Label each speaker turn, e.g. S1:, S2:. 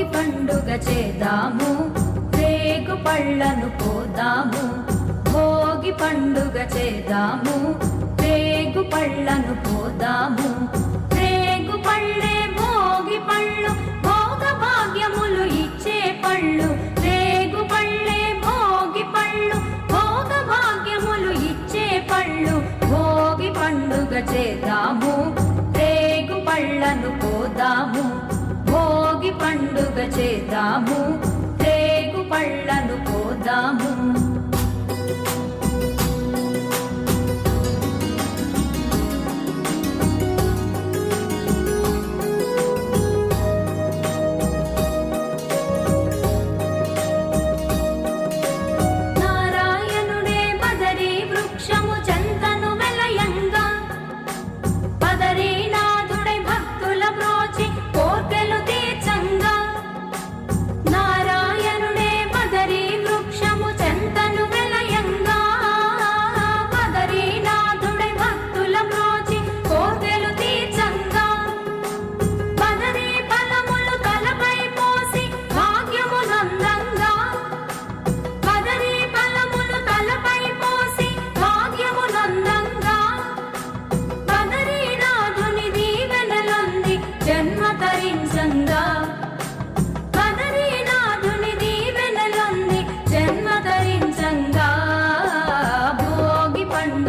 S1: చేద్దాము రేగు పళ్ళను పోదాము భోగి పండుగ చేద్దాము రేగు పళ్ళను పోదాము చేద్దాము. రేగు పళ్ళను పోదాము